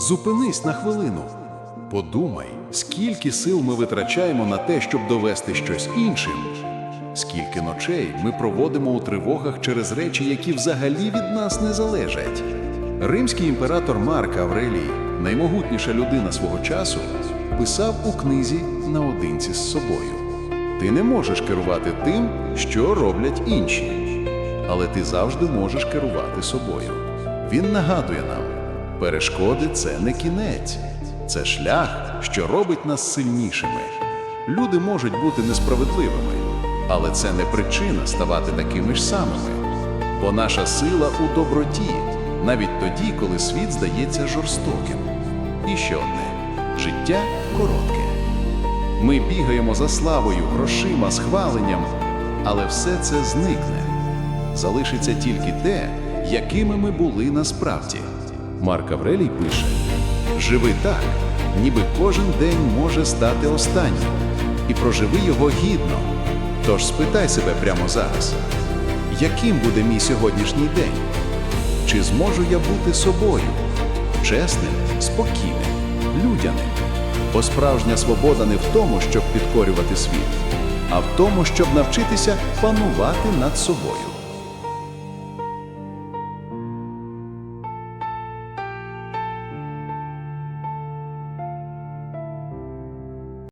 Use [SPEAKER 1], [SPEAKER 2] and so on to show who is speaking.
[SPEAKER 1] Зупинись на хвилину. Подумай, скільки сил ми витрачаємо на те, щоб довести щось іншим. Скільки ночей ми проводимо у тривогах через речі, які взагалі від нас не залежать. Римський імператор Марк Аврелій, наймогутніша людина свого часу, писав у книзі наодинці з собою: Ти не можеш керувати тим, що роблять інші, але ти завжди можеш керувати собою. Він нагадує нам: перешкоди це не кінець, це шлях, що робить нас сильнішими. Люди можуть бути несправедливими, але це не причина ставати такими ж самими. Бо наша сила у доброті, навіть тоді, коли світ здається жорстоким. І ще одне життя коротке. Ми бігаємо за славою, грошима, схваленням, але все це зникне. Залишиться тільки те, якими ми були насправді. Марк Аврелій пише: Живи так, ніби кожен день може стати останнім, і проживи його гідно. Тож спитай себе прямо зараз, яким буде мій сьогоднішній день? Чи зможу я бути собою, чесним, спокійним, людяним? Бо справжня свобода не в тому, щоб підкорювати світ, а в тому, щоб навчитися панувати над собою.